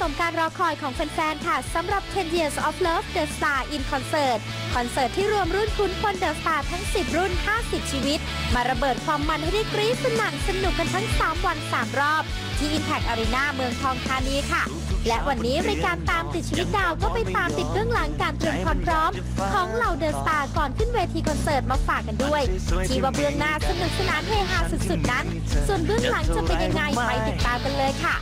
สมการรอคอยของแฟนๆ ค่ะสำหรับ 10 Years of Love The Star in Concert คอนเสิร์ตที่รวมรุ่นคุณพลเดอะสตาร์ทั้ง 10 รุ่น 50 ชีวิต มาระเบิดความมันให้ได้กรี๊ดสนั่นสนุกกันทั้ง 3 วัน 3 รอบ ที่ Impact Arena เมืองทองธานีค่ะ และวันนี้รายการตามติดชีวิตดาวก็ไปตามติดเบื้องหลังการเตรียมความพร้อม ของเหล่าเดอะสตาร์ก่อนขึ้นเวทีคอนเสิร์ตมาฝากกันด้วย ที่ว่าเบื้องหน้าสนุกสนานเฮฮาสุดๆนั้น ส่วนเบื้องหลังจะเป็นยังไงไปติดตามกันเลยค่ะ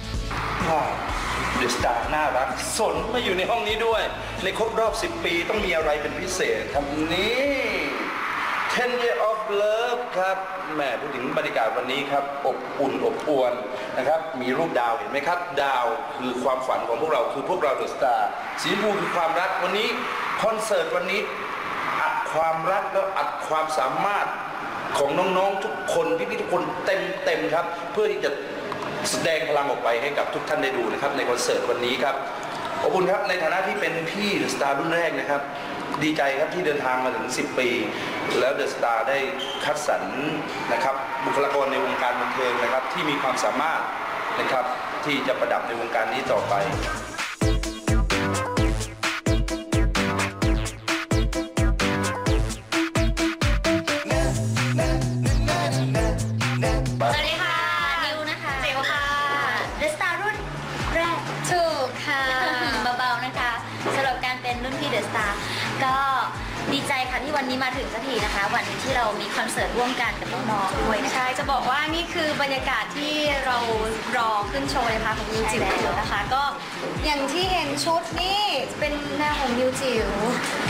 เดอะสตาร์น่ารัก สนมาอยู่ในห้องนี้ด้วย ในครบรอบ 10 ปีต้องมีอะไรเป็นพิเศษครับนี่10 Year of Love ครับแหม่พูดถึงบรรยากาศวันนี้ครับ อบอุ่นอบอวลนะครับ มีรูปดาวเห็นไหมครับ ดาวคือความฝันของพวกเราคือพวกเราเดอะสตาร์สีชมพูคือความรักวันนี้คอนเสิร์ตวันนี้อัดความรักแล้วอัดความสามารถของน้องๆทุกคนพี่ๆทุกคนเต็มเต็มๆครับ เพื่อที่จะ แสดงพลังออกไปให้กับทุกท่านได้ดูนะครับในคอนเสิร์ตวันนี้ครับขอบคุณครับในฐานะที่เป็นพี่เดอะสตาร์รุ่นแรกนะครับ ดีใจครับที่เดินทางมาถึง 10 ปี แล้วเดอะสตาร์ได้คัดสรรนะครับบุคลากรในวงการบันเทิงนะครับที่มีความสามารถนะครับที่จะประดับในวงการนี้ต่อไป มาถึงสักทีนะคะ วันที่เรามีคอนเสิร์ตร่วมกันกับน้องๆด้วยนะคะ ใช่จะบอกว่านี่คือบรรยากาศที่เรารอขึ้นโชว์นะคะของนิวจิ๋วใช่แล้วนะคะ ก็อย่างที่เห็นชุดนี่เป็นแนวของนิวจิ๋ว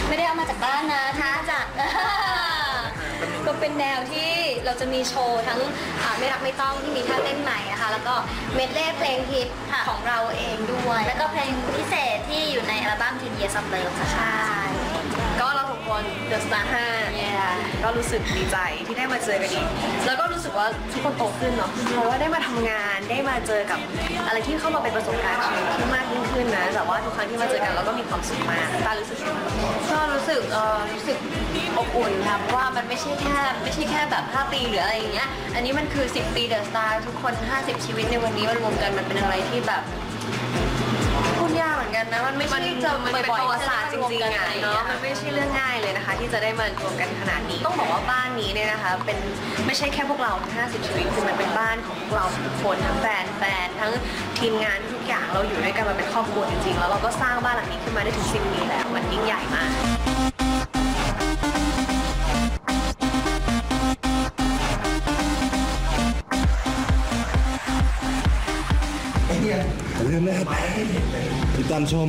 ไม่ได้เอามาจากบ้านนะท่าจากก็เป็นแนวที่เราจะมีโชว์ทั้งอ่าไม่รักไม่ต้องที่มีท่าเต้นใหม่นะคะ แล้วก็เมดเล่เพลงฮิตของเราเองด้วย แล้วก็เพลงพิเศษที่อยู่ในอัลบั้ม10 Years of Love ค่ะใช่ก็เราทุกคนเดอะส ตาร์ห้า Yeah ก็รู้สึกดีใจที่ได้มาเจอกันอีกแล้วก็รู้สึกว่าทุกคนโตขึ้นเนาะเพราะว่าได้มาทำงานได้มาเจอกับอะไรที่เข้ามาเป็นประสบการณ์ชีวิตที่มากยิ่งขึ้นนะแต่ว่าทุกครั้งที่มาเจอกันเราก็มีความสุขมากตารู้สึกยังไงบ้างก็รู้สึกเออรู้สึกอบอุ่นค่ะเพราะว่ามันไม่ใช่แค่ไม่ใช่แค่แบบ 5 ปีหรืออะไรอย่างเงี้ยอันนี้มันคือ 10 ปีเดอะสตาร์ทุกคน 50 ชีวิตในวันนี้มันรวมกันมันเป็นอะไรที่แบบพูดยา กเหมือนกันนะ มันไม่มันใช่จะมันเป็นบ่อยประๆวัติศาสตร์จริงๆอะเนาะมันไม่ใช่เรื่องง่ายเลยนะคะ ที่จะได้มารวมกันขนาดนี้ ต้องบอกว่าบ้านนี้เนี่ยนะคะ เป็นไม่ใช่แค่พวกเราทั้ง50ชีวิตคือมันเป็นบ้านของพวกเราทุกคนทั้งแฟนแฟนทั้งทีมงานทุกอย่างเราอยู่ด้วยกันมาเป็นครอบครัวจริงๆแล้วเราก็สร้างบ้านหลังนี้ขึ้นมาได้ถึง10ปีแล้วมันยิ่งใหญ่มากอย่าลืมนะครับ ติดตามชม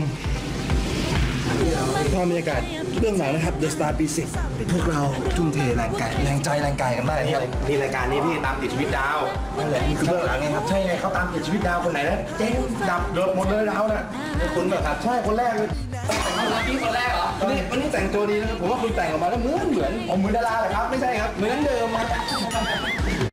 ภาพบรรยากาศเบื้องหลังนะครับ The Star ปี10พวกเราทุ่มเทแรงกายแรงใจแรงกายกันมากนะครับนี่รายการนี้พี่ตามติดชีวิตดาวนั่นแหละนี่คือเบื้องหลังไงครับใช่ไงเขาตามติดชีวิตดาวคนไหนนะเจ๊งดับโดดหมดเลยดาวน่ะนี่คุณแบบครับใช่คนแรกเลยพี่คนแรกเหรอวันนี้วันนี้แต่งตัวดีนะครับผมว่าคุณแต่งออกมาแล้วเหมือนเหมือนผมมือดาราเหรอครับไม่ใช่ครับเหมือนเดิมครับ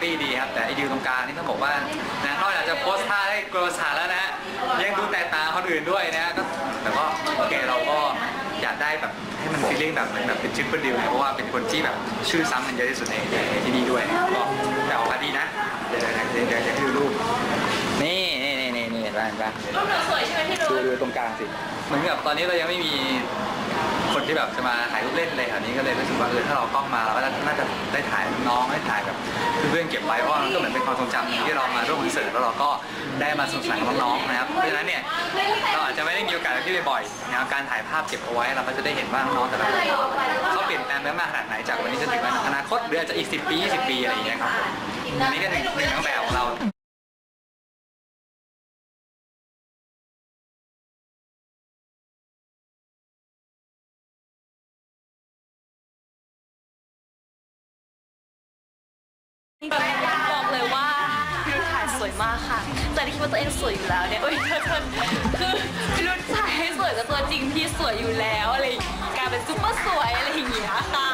ปี้ดีครับ แต่ไอ้ดิวตรงกลางนี่ต้องบอกว่านะนอกจากจะโพสท่าให้กลัวสาแล้วนะยังดูแตกต่างคนอื่นด้วยนะก็แต่ก็โอเคเราก็อยากได้แบบให้มันฟีลลิ่งแบบเหมือนแบบเป็นชิปเปิลดิวนะเพราะว่าเป็นคนที่แบบชื่อซ้ำกันเยอะที่สุดในในที่นี่ด้วยก็แต่ออกมาดีนะเดี๋ยวเดี๋ยวเดี๋ยวเดี๋ยวดูรูปนี่นี่นี่นี่เห็นป่ะเห็นป่ะรูปหนูสวยใช่ไหมพี่ดูดูตรงกลางสิเหมือนกับตอนนี้เรายังไม่มี คนที่แบบจะมาถ่ายรูปเล่นเลยแถวนี้ก็เลยรู้สึกว่าเออถ้าเรากล้องมาเราก็น่าจะได้ถ่ายน้องได้ถ่ายแบบเพื่อนๆเก็บไว้เพราะว่ามันก็เหมือนเป็นความทรงจำที่เรามาร่วมคอนเสิร์ตแล้วเราก็ได้มาสนุกสนานกับน้องๆนะครับเพราะฉะนั้นเนี่ยเราอาจจะไม่ได้มีโอกาสที่ไปบ่อยนะครับการถ่ายภาพเก็บเอาไว้เราก็จะได้เห็นว่าน้องๆแต่ละคนเขาเปลี่ยนแปลงไปมากขนาดไหนจากวันนี้จนถึงอนาคตหรืออาจจะอีก 10 ปี 20 ปีอะไรอย่างเงี้ยครับผมอันนี้ก็หนึ่งหนึ่งในแบบของเรา บอกเลยว่าพี่รุ่นถ่ายสวยมากค่ะ แต่ที่คิดว่าตัวเองสวยอยู่แล้วเนี่ยเอ้ยเธอเธอคือพี่รุ่นถ่ายให้สวยกว่าตัวจริงที่สวยอยู่แล้วอะไรอย่างงี้กลายเป็นซุปเปอร์สวยอะไรอย่างเงี้ยค่ะ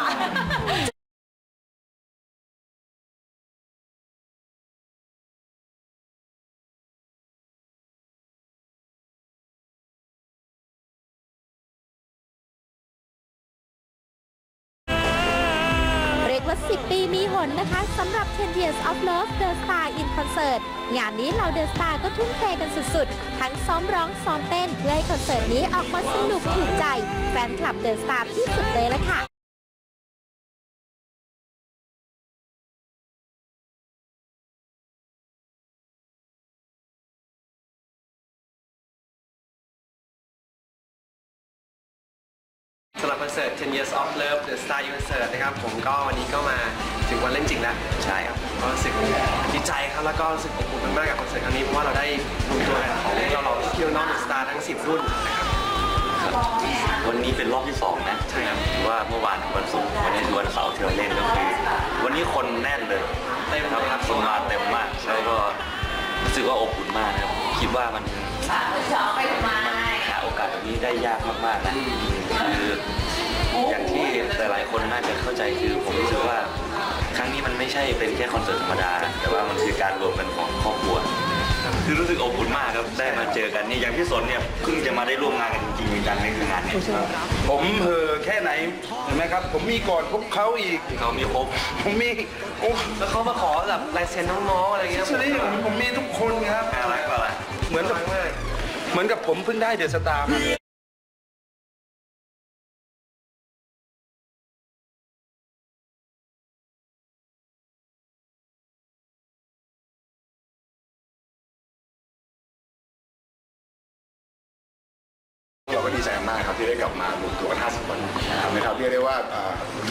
นะคะสำหรับ 10 Years of Love The Star in Concert งานนี้เหล่า The Star ก็ทุ่มเทกันสุดๆ ทั้งซ้อมร้องซ้อมเต้นเพื่อให้คอนเสิร์ตนี้ออกมาสนุกถูกใจ แฟนคลับ The Star ที่สุดเลยละค่ะสำหรับคอนเสิร์ต 10 Years of Love The Star Concert นะครับ ผมก็วันนี้ก็มา ถึงวันเล่นจริงแล้วใช่ครับก็รู้สึกดีใจครับแล้วก็รู้สึกอบอุ่นมากๆกับคอนเสิร์ตครั้งนี้เพราะว่าเราได้รวมตัวกันของเราเราที่น้องๆ The Star ทั้ง 10 รุ่นนะครับวันนี้เป็นรอบที่สองนะใช่ครับถือว่าเมื่อวานวันศุกร์วันนี้คือวันเสาร์ที่เราเล่นก็คือวันนี้คนแน่นเลยเต็มครับเลยครับคนมาเต็มมากแล้วก็รู้สึกว่าอบอุ่นมากนะครับคิดว่ามันมันหาโอกาสแบบนี้ได้ยากมากๆนะคืออย่างที่หลายๆคนน่าจะเข้าใจคือผมรู้สึกว่าค รั้งนี้มันไม่ใช่เป็นแค่คอนเสิร์ตธรรมดา แต่ว่ามันคือการรวมกันของครอบครัว คือรู้สึกอบอุ่นมากครับ ได้มาเจอกันนี่อย่างพี่สนเนี่ยเพิ่งจะมาได้ร่วมงานกันจริงๆจังๆในคืองานเนี้ผมเห่อแค่ไหนเห็นไหมครับ ผมมีก่อนพวกเขาอีกเขามีครบผมมีโอ้แล้วเขามาขอแบบลายเซ็นน้องๆอะไรเงี้ยชลีผมผมมีทุกคนครับน่ารักเปล่าล่ะเหมือนกับเหมือนกับผมเพิ่งได้เดอะสตาร์ ที่ได้กลับมารวมตัวกัน50คนนะครับเรียกได้ว่า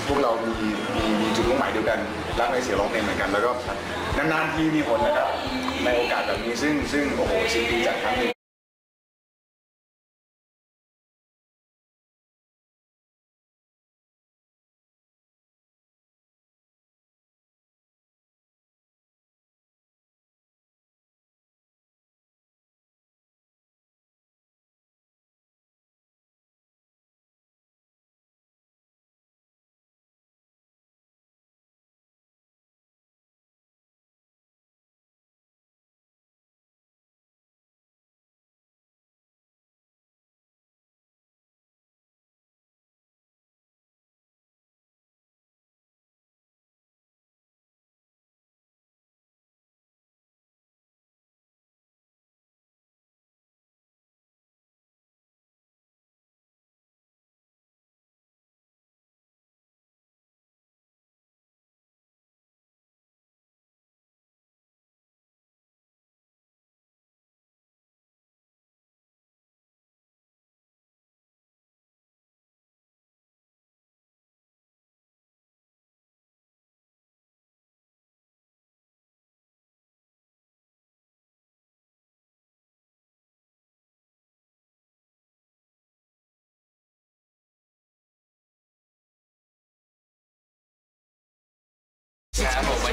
พวกเรามีมีมีจุดมุ่งหมายเดียวกันรักในเสียงร้องเพลงเหมือนกันแล้วก็นานๆทีมีผลนะครับในโอกาสแบบนี้ซึ่งซึ่งโอ้โหสิบปีจัดครั้งหนึ่ง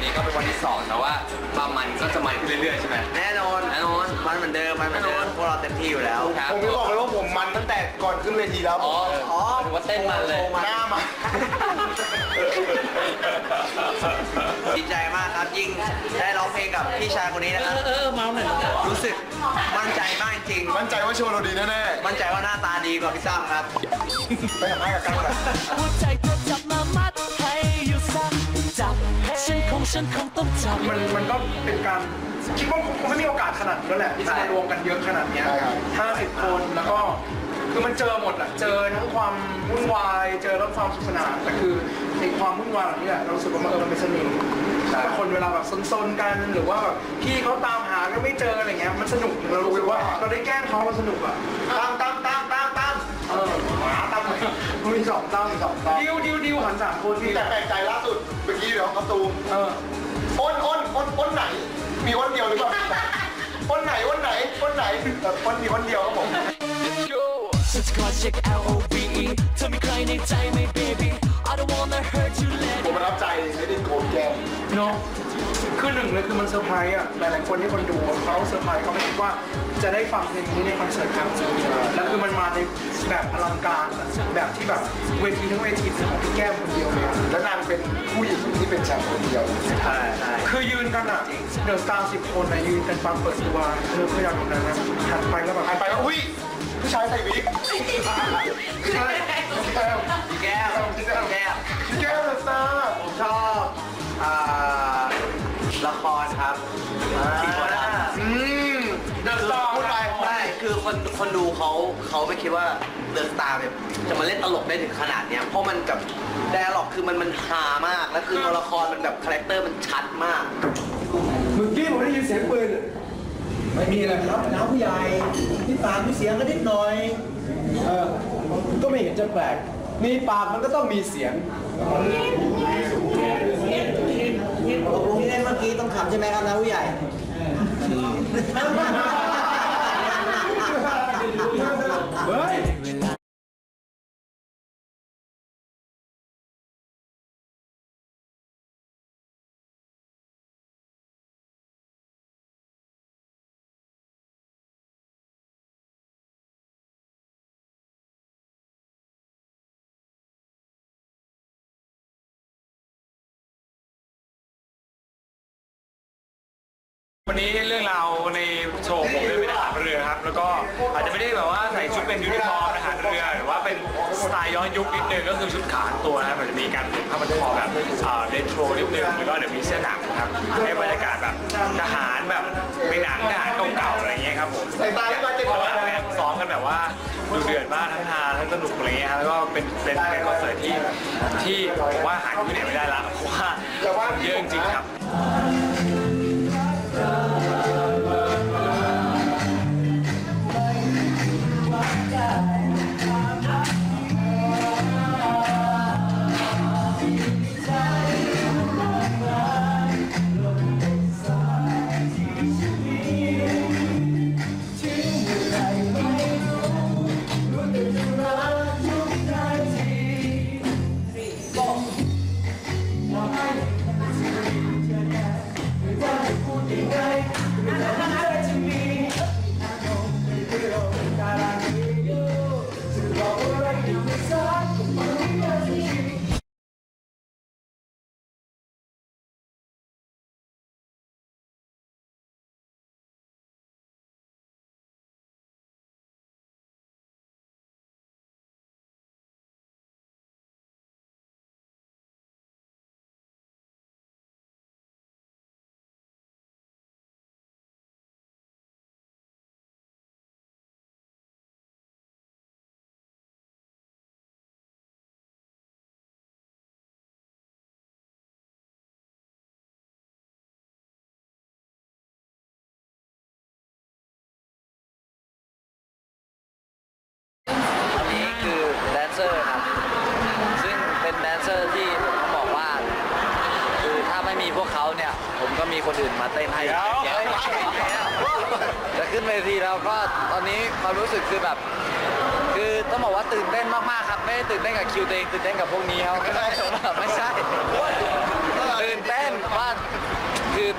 นนี้ก็เป็นวันที่สองแต่ว่าความมันก็จะมันขึ้นเรื่อยๆใช่ไหมแน่นอนแน่นอน มันเหมือนเดิมมันเหมือนเดิมพวกเราเต็มที่อยู่แล้ว ครับ ผมจะบอกเลยว่าผมมันตั้งแต่ก่อนขึ้นเวทีแล้ว อ๋ออ๋อถือว่าเต้นมันเลย หน้ามาดีใจมากครับยิ่งได้ร้องเพลงกับพี่ชายคนนี้นะครับ เออเมาหน่อยรู้สึกมั่นใจมากจริง มั่นใจว่าโชว์เราดีแน่มั่นใจว่าหน้าตาดีกว่าพี่ตั้มครับ ๆ ไปทำให้กับกันก่อน หัวใจเธอจับมามัดให้อยู่สัก จับ ฉันคงฉันคงต้องจับ มันมันก็เป็นการคิดว่าคงไม่มีโอกาสขนาดนั้นแหละที่จะมารวมกันเยอะขนาดเนี้ยใช่ครับห้าสิบคนแล้วก็คือมันเจอหมดอะเจอทั้งความวุ่นวายเจอทั้งความสนุกสนานแต่คือในความวุ่นวายเหล่านี้แหละเรารู้สึกว่ามันเออมันเป็นเสน่ห์แต่คนเวลาแบบซนๆกันหรือว่าแบบพี่เขาตามหาก็ไม่เจออะไรเงี้ยมันสนุกเรารู้สึกว่าเราได้แกล้งเขามันสนุกอะตามตามตามตามตามเออห มาตามมันมีสองตามสองตามดิวดิวดิวหันสามคนดิแต่แปลกใจล่าสุดเมื่อกี้เดี๋ยวเขาตูมเอออ้นอ้นอ้นอ้นไหน มีอ้นเดียวหรือเปล่าอ้นไหนอ้นไหนอ้นไหนเอ่ออ้นมีอ้นเดียวครับผมฉันจะคอยเช็ค L O V E เธอมีใครในใจไหม baby I don't wanna hurt you let ผมประทับใจให้ได้โกนแก้มเนาะ คือหนึ่งเลยคือมันเซอร์ไพรส์อะ หลายๆคนที่คนดูเขาเซอร์ไพรส์เขาไม่คิดว่าจะได้ฟังเพลงนี้ในคอนเสิร์ตครั้งจริงแล้วคือมันมาในแบบอลังการอะแบบที่แบบเวทีทั้งเวทีเป็นของพี่แก้มคนเดียวเลยอะและนางเป็นผู้หญิงที่เป็นแชมป์คนเดียว ใช่ใช่คือยืนกันอะเดอะสตาร์สิบคนอะยืนกันฟังเปิดตัวเธอพยายามตรงนั้นนะหันไปแล้วแบบหันไปแล้วอุ้ยผู้ชายใส่วิกใช่แก้วพี่แก้วพี่แก้วแก้วเดอ คนดูเขาเขาไม่คิดว่าเดอะสตาร์แบบจะมาเล่นตลกได้ถึงขนาดเนี้ยเพราะมันกับแดร์ล็อกคือมันมันฮามาก แล้วคือตัวละครมันแบบคาแรคเตอร์มันชัดมาก เมื่อกี้ผมได้ยินเสียงปืนไม่มีเลยครับน้าผู้ใหญ่ที่ปากมีเสียงก็นิดหน่อย เออก็ไม่เห็นจะแปลก มีปากมันก็ต้องมีเสียงตกลงที่เล่นเมื่อกี้ต้องขับใช่ไหมครับน้าผู้ใหญ่ เฮ้ยวันนี้เรื่องราวใน เป็นยูนิฟอร์มทหารเรือหรือว่าเป็นสไตล์ย้อนยุคนิดนึงก็คือชุดขาตัวนะครับมันจะมีการเปลี่ยนผ้าพันคอแบบเดนโทรนิดนึงแล้วก็เดี๋ยวมีเสื้อหนังนะครับให้บรรยากาศแบบทหารแบบในหนังทหารเก่าๆอะไรอย่างเงี้ยครับผมเพราะว่าแบบซ้อมกันแบบว่าดูเดือดมากทั้งฮาทั้งสนุกอะไรเงี้ยครับแล้วก็เป็นเป็นเป็นคอนเสิร์ตที่ที่ผมว่าหาที่ไหนไม่ได้ละเพราะว่าเยอะจริงครับ คนอื่นมาเต้นให้เยอะแยะจะขึ้นเวทีแล้วก็ตอนนี้ความรู้สึกคือแบบ คือต้องบอกว่าตื่นเต้นมากๆครับไม่ได้ตื่นเต้นกับคิวตัวเองตื่นเต้นกับพวกนี้ครับไม่ใช่ไม่ใช่ตื่นเต้นว่าคือ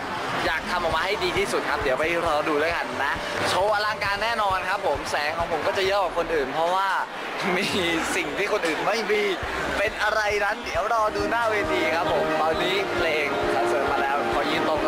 อยากทำออกมาให้ดีที่สุดครับ เดี๋ยวไปรอดูแล้วกันนะ โชว์อลังการแน่นอนครับ ผมแสงของผมก็จะเยอะกว่าคนอื่น เพราะว่ามีสิ่งที่คนอื่นไม่มีเป็นอะไรนั้น เดี๋ยวรอดูหน้าเวทีครับผมตอนนี้เพลงคอนเสิร์ตมาแล้วขอยืนตรง